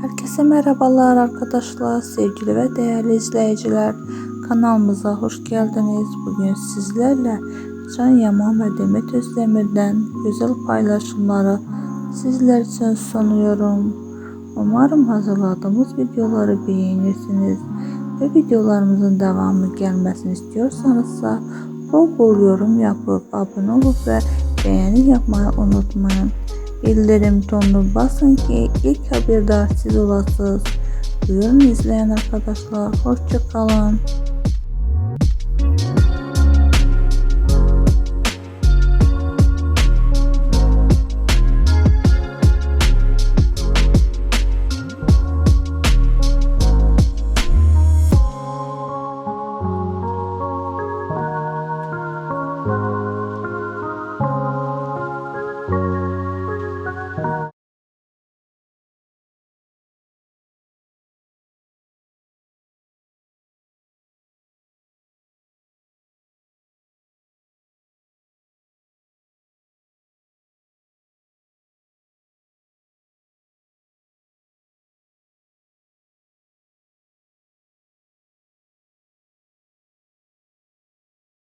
Herkese merhabalar arkadaşlar, sevgili ve değerli izleyiciler. Kanalımıza hoş geldiniz. Bugün sizlerle Can Yaman ve Demet Özdemir'den güzel paylaşımları sizler için sunuyorum. Umarım hazırladığımız videoları beğenirsiniz ve videolarımızın devamı gelmesini istiyorsanız da bol bol yorum yapıp abone olup ve beğeni yapmayı unutmayın. Bildirim tonunu basın ki ilk haberdar siz olasınız. Buyurun izleyen arkadaşlar. Hoşça kalın.